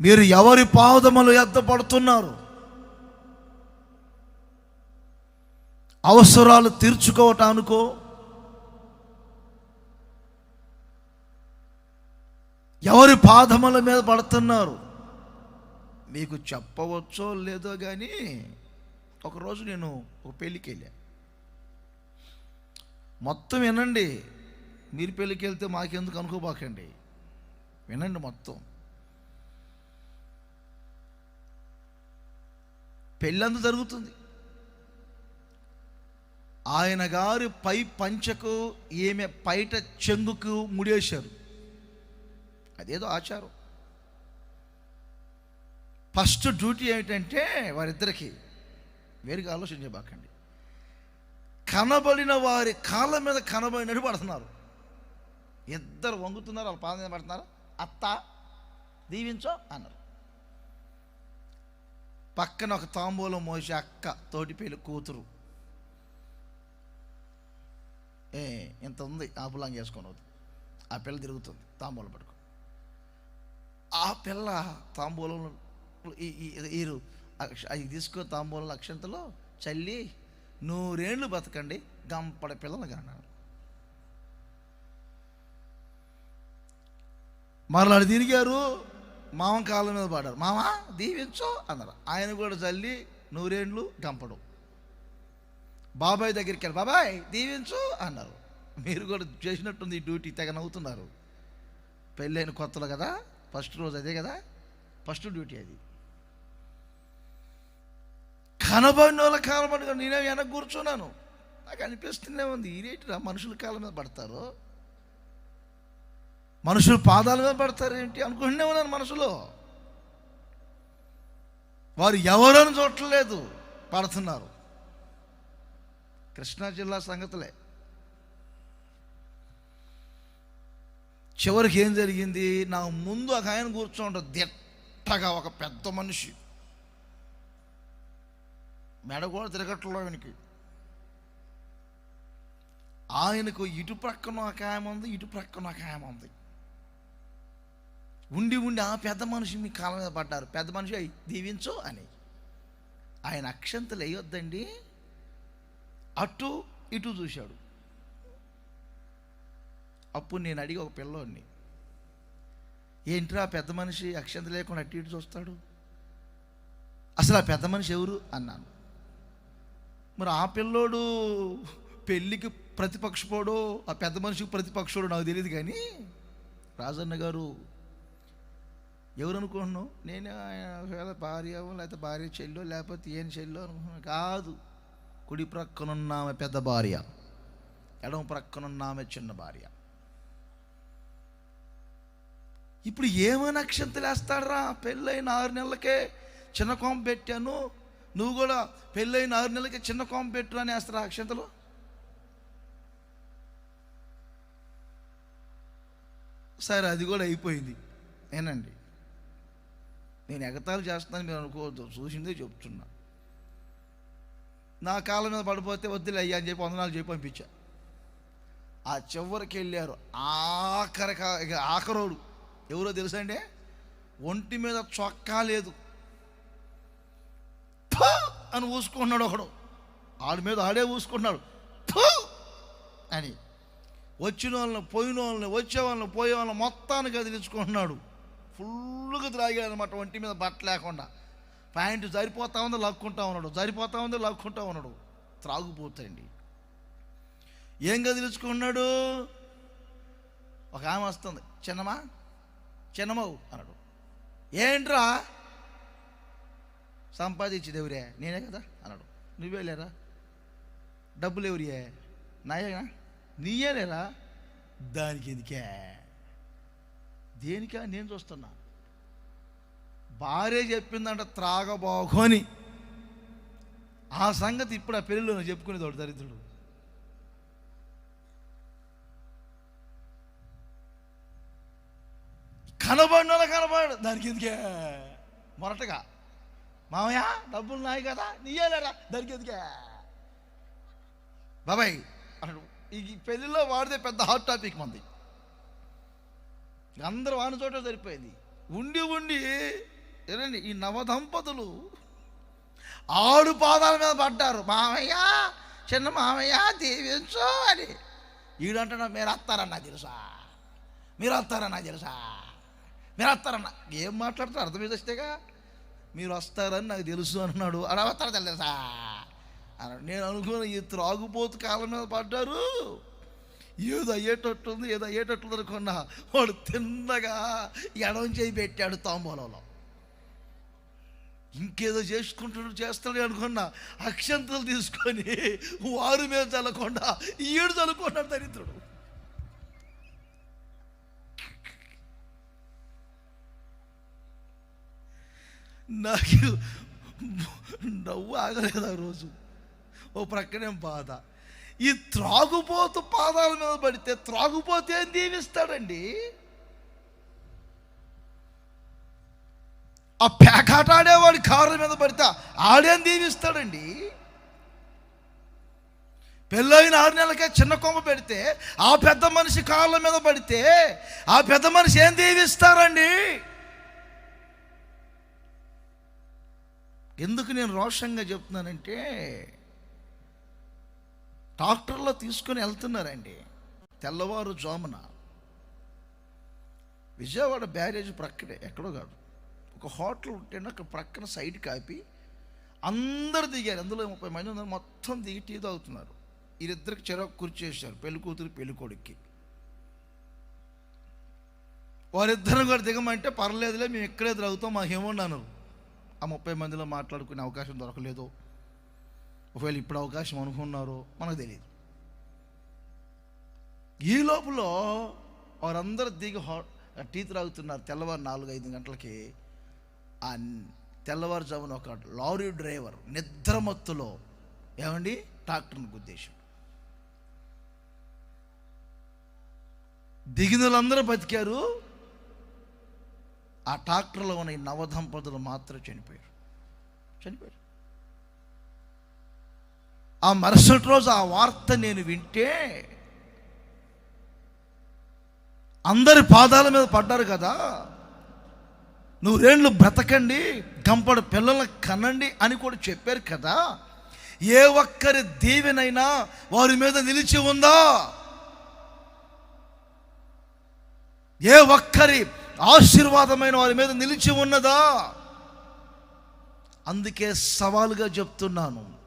మీరు ఎవరి పాదములు ఎత్తపడుతున్నారు అవసరాలు తీర్చుకోవటానికో? ఎవరి పాదముల మీద పడుతున్నారు? మీకు చెప్పవచ్చో లేదో కానీ ఒకరోజు నేను ఒక పెళ్ళికి వెళ్ళా మొత్తం వినండి. మీరు పెళ్ళికి వెళ్తే మాకెందుకు అనుకోబాకండి. వినండి మొత్తం. పెళ్ళందు జరుగుతుంది. ఆయన గారి పై పంచకు ఈమె పైట చెంగుకు ముడేశారు. అదేదో ఆచారం. ఫస్ట్ డ్యూటీ ఏమిటంటే వారిద్దరికి వేరుగా ఆలోచించబాకండి కనబడిన వారి కాళ్ళ మీద కనబడినట్టు పడుతున్నారు ఇద్దరు వంగుతున్నారు వాళ్ళ పాదం మీద పడుతున్నారు. అత్త దీవించో అన్నారు. పక్కన ఒక తాంబూలం మోసి అక్క తోటిపేలు కూతురు. ఏ ఇంత ఉంది ఆపులాంగ్ చేసుకొని వద్దు. ఆ పిల్ల తిరుగుతుంది తాంబూలం పట్టుకు. ఆ పిల్ల తాంబూలం ఈ- అక్ష- అది తాంబూలం అక్షంతలో చల్లి నూరేళ్ళు బతకండి గంపడ పిల్లలు కన్నాడు. మరలా తిరిగారు మామ కాళ్ళ మీద పాడారు మామ దీవించు అన్నారు. ఆయన కూడా చల్లి నూరేండ్లు గంపడు బాబాయ్ దగ్గరికి వెళ్ళి బాబాయ్ దీవించు అన్నారు. మీరు కూడా చేసినట్టుంది ఈ డ్యూటీ తెగ నవ్వుతున్నారు. పెళ్ళైన కొత్తలు కదా ఫస్ట్ రోజు అదే కదా ఫస్ట్ డ్యూటీ అది. కనబడిన వాళ్ళ కాలబడి నేనే వెనక కూర్చున్నాను. నాకు అనిపిస్తూనే ఉంది రేటు మనుషుల కాలం మీద పడతారు? మనుషులు పాదాలుగా పడతారు ఏంటి? అనుకుంటూనే ఉన్నాను మనుషులు. వారు ఎవరని చూడట్లేదు పడుతున్నారు. కృష్ణా జిల్లా సంగతులే. చివరికి ఏం జరిగింది? నా ముందు ఒక ఆయన కూర్చోంటారు దిట్టగా ఒక పెద్ద మనిషి. మెడ కూడా తిరగట్లో ఆయనకి. ఆయనకు ఇటు ప్రక్కన ఒక ఆమె ఉంది ఇటు ప్రక్కన ఒక ఆమె ఉంది. ఉండి ఉండి ఆ పెద్ద మనిషి మీ కాలం మీద పడ్డారు. పెద్ద మనిషి దీవించు అని. ఆయన అక్షంతలు వేయొద్దండి. అటు ఇటు చూశాడు. అప్పుడు నేను అడిగి ఒక పిల్లోడిని ఏంట్రా ఆ పెద్ద మనిషి అక్షంత లేకుండా అటు ఇటు చూస్తాడు? అసలు ఆ పెద్ద మనిషి ఎవరు? అన్నాను. మరి ఆ పిల్లోడు పెళ్ళికి ప్రతిపక్షపోడు ఆ పెద్ద మనిషికి ప్రతిపక్షుడు నాకు తెలియదు కానీ రాజన్న గారు ఎవరు అనుకుంటున్నావు నేను ఆయన ఒకవేళ భార్య లేకపోతే భార్య చెల్లో లేకపోతే ఏం చెల్లో అనుకుంటున్నాను కాదు. కుడి ప్రక్కనున్న ఆమె పెద్ద భార్య. ఎడమ ప్రక్కనున్న ఆమె చిన్న భార్య. ఇప్పుడు ఏమైనా క్షంతలేస్తాడరా పెళ్ళైన ఆరు నెలలకే చిన్న కోంప పెట్టాను. నువ్వు కూడా పెళ్ళైన ఆరు నెలలకే చిన్న కోంప పెట్టు అని వేస్తారా అక్షంతలు? సరే అది కూడా అయిపోయింది. ఏనండి? నేను ఎగతాలు చేస్తున్నాను మీరు అనుకోవద్దు. చూసిందే చెప్తున్నా. నా కాళ్ళ మీద పడిపోతే వద్దులే అయ్యా అని చెప్పి వందనాలు చెప్పి పంపించా. ఆ చివరికి వెళ్ళారు. ఆఖరి ఇక ఆఖరోడు ఎవరో తెలుసండి ఒంటి మీద చొక్కా లేదు. అని ఊసుకున్నాడు ఒకడు. ఆడి మీద ఆడే ఊసుకున్నాడు అని. వచ్చిన వాళ్ళని పోయిన వాళ్ళని వచ్చే వాళ్ళని పోయే వాళ్ళని మొత్తానికి కదిలించుకుంటున్నాడు. ఫుల్గా త్రాగాడు అనమాట ఒంటి మీద బట్ట లేకుండా. ప్యాంటు సరిపోతా ఉందో లక్కుంటా ఉన్నాడు. సరిపోతా ఉందో లక్కుంటా ఉన్నాడు. త్రాగుపోతాయండి ఏం కదిలించుకున్నాడు ఒక ఆమె వస్తుంది. చిన్నమా? చిన్నమవు అన్నాడు. ఏంట్రా? సంపాదించి దేవురే నేనే కదా అన్నాడు. నువ్వే లేరా? డబ్బులు ఎవరియే? నాయేనా? నీయే లేరా దానికి ఎందుకే? దేనికా నేను చూస్తున్నా. భార్య చెప్పిందంట త్రాగబోకొని ఆ సంగతి ఇప్పుడు ఆ పెళ్ళిలో చెప్పుకునేవాడు దరిద్రుడు. కనబడిన కనబడు దానికి ఎందుకే? మొరటగా. మామయ్య డబ్బులు నాయి కదా నీయేలేరా దానికి ఎందుకే? బాబాయ్ అన్నాడు ఈ పెళ్ళిలో వాడితే పెద్ద హాట్ టాపిక్ మంది. అందరూ వాని చోట సరిపోయింది. ఉండి ఉండి ఏనండి ఈ నవదంపతులు ఆడు పాదాల మీద పడ్డారు. మామయ్య చిన్న మామయ్య దీవించు అని. ఈడంటున్నా మీరు వస్తారన్నా తెలుసా? మీరు వస్తారన్నా తెలుసా? మీరు వస్తారన్నా ఏం మాట్లాడతారు? అర్థం వస్తేగా మీరు వస్తారని నాకు తెలుసు అన్నాడు. అలా తెలుసా? అన్నాడు. నేను అనుకున్న ఈ త్రాగుపోతు కాలం మీద పడ్డారు. ఏదో అయ్యేటట్టుంది ఏదో అయ్యేటట్టుంది అనుకున్నా వాడు తిన్నగా ఎడం చేయి పెట్టాడు తాంబూలంలో. ఇంకేదో చేసుకుంటాడు చేస్తాడు అనుకున్నా అక్షంతలు తీసుకొని వారు మీద చల్లకుండా ఏడు చల్లుకున్నాడు దరిద్రుడు. నాకు నవ్వు ఆగలేదు ఆ రోజు. ఓ ప్రక్కనే బాధ. ఈ త్రాగుపోతు పాదాల మీద పడితే త్రాగుపోతే ఏం దీవిస్తాడండి? ఆ పేకాట ఆడేవాడి కారు మీద పడితే ఆడేం దీవిస్తాడండి? పెళ్ళైన ఆరు నెలలకే చిన్న కొమ్మ పెడితే ఆ పెద్ద మనిషి కాళ్ళ మీద పడితే ఆ పెద్ద మనిషి ఏం దీవిస్తారండి? ఎందుకు నేను రోషంగా చెప్తున్నానంటే డాక్టర్లో తీసుకొని వెళ్తున్నారండి. తెల్లవారు జామున విజయవాడ బ్యారేజ్ ప్రక్కనే ఎక్కడో కాదు. ఒక హోటల్ ఉంటే అక్కడ ప్రక్కన సైడ్ కాపి. అందరు దిగారు. అందులో ముప్పై మంది ఉన్నారు. మొత్తం దిగి టీ తాగుతున్నారు. వీరిద్దరికి చెరకు కుర్చీ వేశారు. పెళ్ళి కూతురు పెళ్ళి కొడుక్కి. వారిద్దరం కూడా దిగమంటే పర్లేదులే మేము ఇక్కడే తాగుతాం మాకేమన్నాను ఆ ముప్పై మందిలో మాట్లాడుకునే అవకాశం దొరకలేదు. ఒకవేళ ఇప్పుడు అవకాశం అనుకున్నారో మనకు తెలియదు. ఈ లోపల వారందరూ దిగి హా టీ త్రాగుతున్నారు తెల్లవారు నాలుగు ఐదు గంటలకి. ఆ తెల్లవారుజామున ఒక లారీ డ్రైవర్ నిద్రమత్తులో ఏమండి? ట్రాక్టర్ని గుద్దేశాడు దిగిన వాళ్ళందరూ బతికారు. ఆ ట్రాక్టర్లో ఉన్న ఈ నవదంపతులు మాత్రం చనిపోయారు. చనిపోయారు. ఆ మరుసటి రోజు ఆ వార్త నేను వింటే అందరి పాదాల మీద పడ్డారు కదా. నువ్వు రెండ్లు బ్రతకండి గంపడు పిల్లలను కనండి అని కూడా చెప్పారు కదా. ఏ ఒక్కరి దీవెనైనా వారి మీద నిలిచి ఉందా? ఏ ఒక్కరి ఆశీర్వాదమైన వారి మీద నిలిచి ఉన్నదా? అందుకే సవాలుగా చెప్తున్నాను.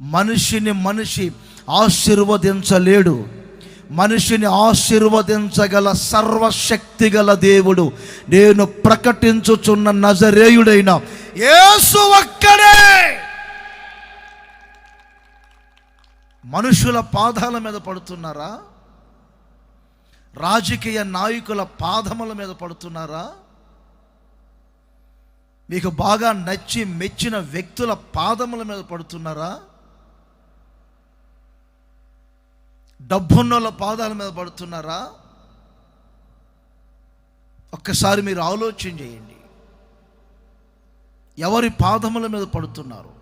మనిషిని మనిషి ఆశీర్వదించలేడు. మనిషిని ఆశీర్వదించగల సర్వశక్తి గల దేవుడు. నేను ప్రకటించుచున్న నజరేయుడైన యేసు ఒక్కడే. మనుషుల పాదాల మీద పడుతున్నారా? రాజకీయ నాయకుల పాదముల మీద పడుతున్నారా? మీకు బాగా నచ్చి మెచ్చిన వ్యక్తుల పాదముల మీద పడుతున్నారా? డబ్బున్నోళ్ళ పాదాల మీద పడుతున్నారా? ఒక్కసారి మీరు ఆలోచన చేయండి. ఎవరి పాదముల మీద పడుతున్నారు?